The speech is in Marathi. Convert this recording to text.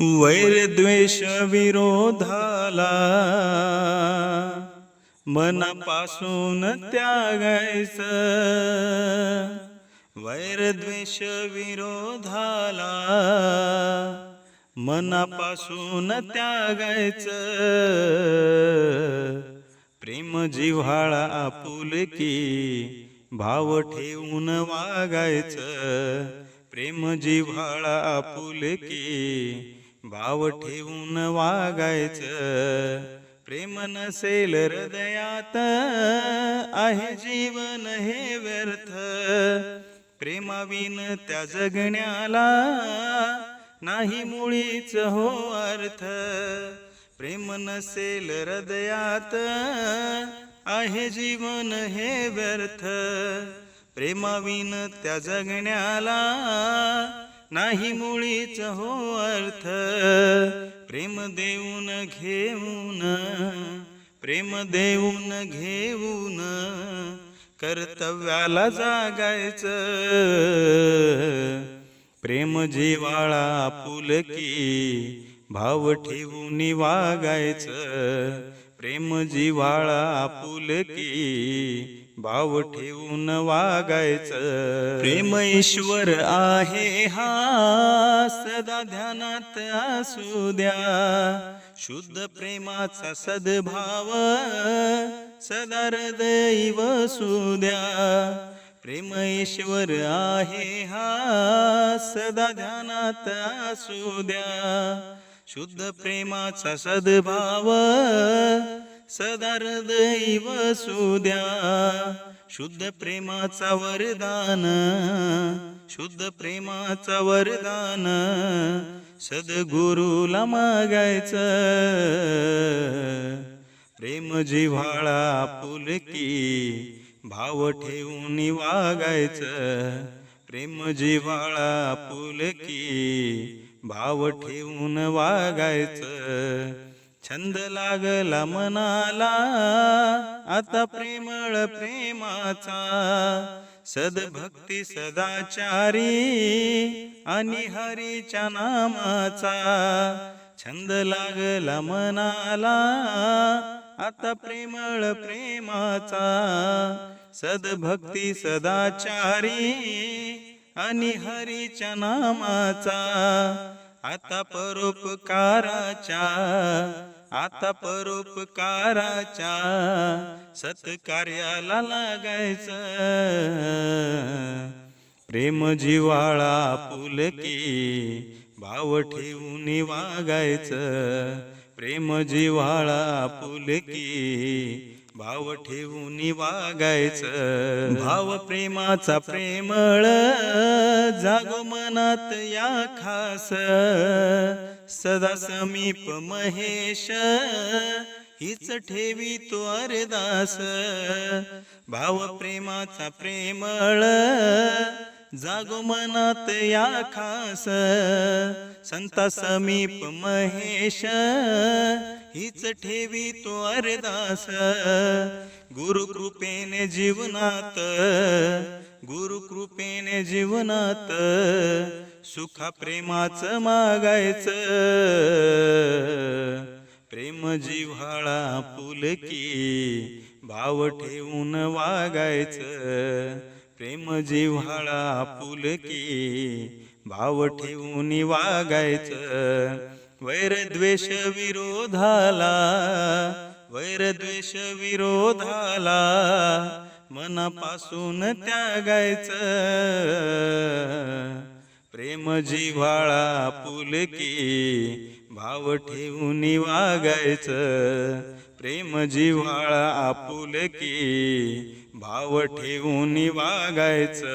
वैरद्वेष विरोधाला मनापासून त्यागायचं. वैरद्वेष विरोधाला मनापासून त्यागायचं. प्रेम जिव्हाळा आपुलकी भाव ठेवून वागायचं. प्रेम जिव्हाळा आपुलकी भाव ठेवून वागायचं. प्रेम नसेल हृदयात आहे जीवन हे व्यर्थ. प्रेमाविन त्या जगण्याला नाही मुळीच हो अर्थ. प्रेम नसेल हृदयात आहे जीवन हे व्यर्थ. प्रेमाविन त्या जगण्याला नाही मुळीच हो अर्थ. प्रेम देऊन घेऊन प्रेम देऊन घेऊन कर्तव्याला जागायचं. प्रेम जिवाळा पुलकी भाव ठेवून वागायचं. प्रेम जिव्हाळा पुलकी भाव ठेवून वागायचं. प्रेम ईश्वर आहे हा सदा ध्यानात असू द्या. शुद्ध प्रेमाचा सद्भाव सदा हृदय वसू द्या. प्रेम ईश्वर आहे हा सदा ध्यानात असू द्या. शुद्ध प्रेमाचा सद्भाव सदा दैव सुद्या शुद्ध प्रेमाचा वरदान शुद्ध प्रेमाचा वरदान सद्गुरूला मागायचं. प्रेम जिव्हाळा पुलकी भाव ठेवून वागायचं. प्रेम जिव्हाळा पुलकी भाव ठेवून वागायचं. छंद लागला मनाला. आता प्रेमळ प्रेमाचा. सद्भक्ती सदाचारी आणि हरीच्या नामाचा. छंद लागला मनाला. आता प्रेमळ प्रेमाचा. सद्भक्ती सदाचारी आणि हरीच्या नामाचा. आता परोपकाराच्या. आता परोपकाराच्या सत्कार्याला लागायचं. प्रेम जिव्हाळा पुलकी भाव ठेवून वागायचं. प्रेम जिवाळा पुलकी भाव ठेवून वागायचं. भाव प्रेमाचा प्रेमळ. जागो मनात या खास. सदा समीप महेश. हीच ठेवी तो अरदास. भाव प्रेमाचा प्रेमळ. जागो मनात या खास. संता समीप महेश हीच ठेवी तो अरदास. गुरु कृपेने जीवनात गुरु कृपेने जीवनात सुखा प्रेमाचं मागायचं. प्रेम जिव्हाळा पुलकी भाव ठेवून वागायचं. प्रेम जिव्हाळा पुलकी भाव ठेवून वागायचं. वैर द्वेष विरोधाला वैर द्वेष विरोधाला मनापासून त्यागायचं. प्रेम जिव्हाळा पुलकी भाव ठेवून वागायचं. प्रेम जिव्हाळा आपुलकी भाव ठेवून वागायचं.